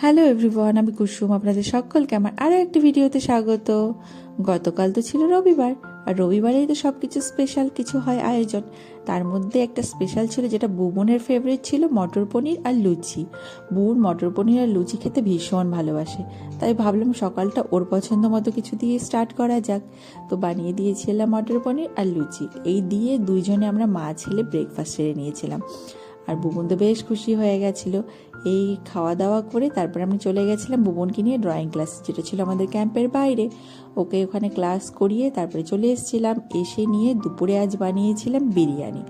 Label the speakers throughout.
Speaker 1: Hello everyone আমি কুসুম, আপনাদের সকলকে আমার আরও একটি ভিডিওতে স্বাগত। গতকাল তো ছিল রবিবার, আর রবিবারেই তো সব কিছু স্পেশাল কিছু হয় আয়োজন। তার মধ্যে একটা স্পেশাল ছিল যেটা বুবনের ফেভারিট ছিল, মটর পনির আর লুচি। বুন মটর পনির আর লুচি খেতে ভীষণ ভালোবাসে, তাই ভাবলাম সকালটা ওর পছন্দ মতো কিছু দিয়ে স্টার্ট করা যাক। তো বানিয়ে দিয়েছিলাম মটর পনির আর লুচি। এই দিয়ে দুইজনে আমরা মা ছেলে ব্রেকফাস্ট সেরে নিয়েছিলাম। আর বুবন তো বেশ খুশি হয়ে গেছিল এই খাওয়া দাওয়া করে তারপর আমি চলে গেছিলাম বুবনকে নিয়ে ড্রয়িং ক্লাস যেটা ছিল আমাদের ক্যাম্পের বাইরে। ওকে ওখানে ক্লাস করিয়ে তারপরে চলে এসেছিলাম। এসে নিয়ে দুপুরে আজ বানিয়েছিলাম বিরিয়ানি।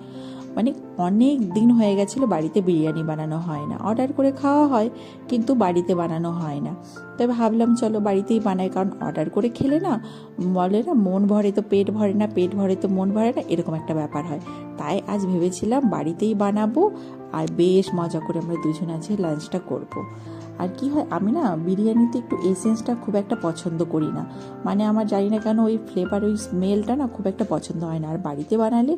Speaker 1: মানে অনেক দিন হয়ে গেছিল বাড়িতে বিরিয়ানি বানানো হয় না। অর্ডার করে খাওয়া হয়, কিন্তু বাড়িতে বানানো হয় না। তবে ভাবলাম, চলো বাড়িতেই বানাই, কারণ অর্ডার করে খেলে না, বলে না, মন ভরে তো পেট ভরে না, পেট ভরে তো মন ভরে না, এরকম একটা ব্যাপার হয়। তাই আজ ভেবেছিলাম বাড়িতেই বানাবো, আর বেশ মজা করে আমরা দুজন আজকে লাঞ্চটা করব। আর কি হয়, আমি না বিরিয়ানিতে একটু এসেন্সটা খুব একটা পছন্দ করি না। মানে আমার জানি না কেন ওই ফ্লেভার ওই স্মেলটা না খুব একটা পছন্দ হয় না। আর বাড়িতে বানালে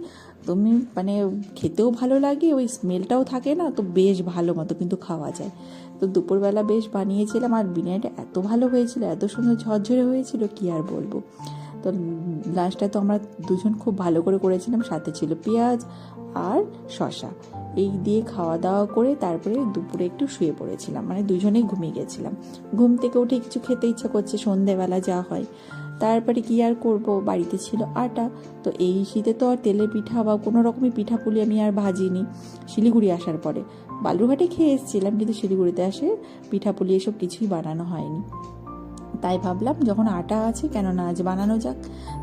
Speaker 1: তুমি মানে খেতেও ভালো লাগে, ওই স্মেলটাও থাকে না, তো বেশ ভালো মতো কিন্তু খাওয়া যায়। তো দুপুরবেলা বেশ বানিয়েছিলাম আর বিরিয়ানিটা এত ভালো হয়েছিল, এত সুন্দর ঝরঝরে হয়েছিল, কি আর বলব। তো লাস্টটা তো আমরা দুজন খুব ভালো করে করেছিলাম, সাথে ছিল পেঁয়াজ আর শশা এই দিয়ে খাওয়া দাওয়া করে তারপরে দুপুরে একটু শুয়ে পড়েছিলাম। মানে দুজনেই ঘুমিয়ে গেছিলাম। ঘুম থেকে উঠে কিছু খেতে ইচ্ছা করছে, সন্ধেবেলা যা হয়। তারপরে কি আর করব? বাড়িতে ছিল আটা। তো এই শীতে তো আর তেলের পিঠা বা কোনো রকমের পিঠা পুলি আমি আর ভাজিনি। শিলিগুড়ি আসার পরে। বালুরঘাটে খেয়ে এসেছিলাম, কিন্তু শিলিগুড়িতে আসে পিঠা পুলি এসব কিছুই বানানো হয়নি। তাই ভাবলাম যখন আটা আছে, কেন না আজ বানানো যাক।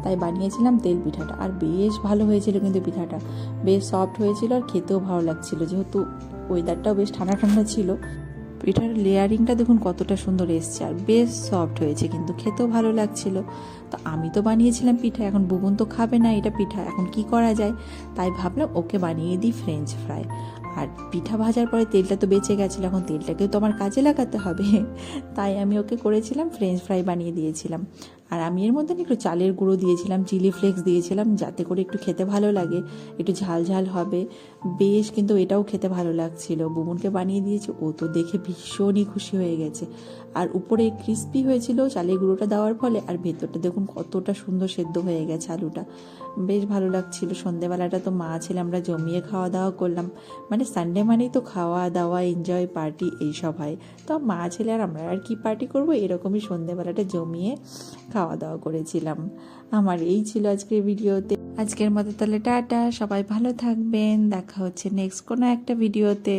Speaker 1: তাই বানিয়েছিলাম তেল পিঠাটা। আর বেশ ভালো হয়েছিল কিন্তু পিঠাটা। বেশ সফট হয়েছিল আর খেতেও ভালো লাগছিল। যেহেতু ওয়েদারটাও বেশ ঠান্ডা ঠান্ডা ছিল, পিঠার লেয়ারিংটা দেখুন কতটা সুন্দর এসছে। আর বেশ সফট হয়েছে কিন্তু খেতেও ভালো লাগছিল। তো আমি তো বানিয়েছিলাম পিঠা, এখন বুবুন তো খাবে না এটা পিঠা। এখন কি করা যায়? তাই ভাবলাম ওকে বানিয়ে দিই ফ্রেঞ্চ ফ্রাই আর পিঠা ভাজার পরে তেলটা তো বেঁচে গেছিল, এখন তেলটাকেও তো আমার কাজে লাগাতে হবে। তাই আমি ওকে করেছিলাম ফ্রেঞ্চ ফ্রাই বানিয়ে দিয়েছিলাম। আর আমি এর মধ্যে একটু চালের গুঁড়ো দিয়েছিলাম চিলি ফ্লেক্স দিয়েছিলাম, যাতে করে একটু খেতে ভালো লাগে। একটু ঝাল ঝাল হবে। বেশ কিন্তু এটাও খেতে ভালো লাগছিল। বুমনকে বানিয়ে দিয়েছি, ও তো দেখে ভীষণই খুশি হয়ে গেছে। আর উপরে ক্রিস্পি হয়েছিল চালের গুঁড়োটা দেওয়ার ফলে, আর ভেতরটা দেখুন কতটা সুন্দর সেদ্ধ হয়ে গেছে আলুটা। বেশ ভালো লাগছিল। সন্ধেবেলাটা তো মা ছেলে আমরা জমিয়ে খাওয়া দাওয়া করলাম। মানে সানডে মানেই তো খাওয়া দাওয়া এনজয় পার্টি এইসব হয়। তো মা ছেলে আর আমরা আর কি পার্টি করব? এরকমই সন্ধেবেলাটা জমিয়ে খাওয়া দাওয়া করেছিলাম। আমার এই ছিল আজকের ভিডিওতে। আজকের মতো তাহলে টাটা, সবাই ভালো থাকবেন। দেখা হচ্ছে নেক্সট কোনো একটা ভিডিওতে।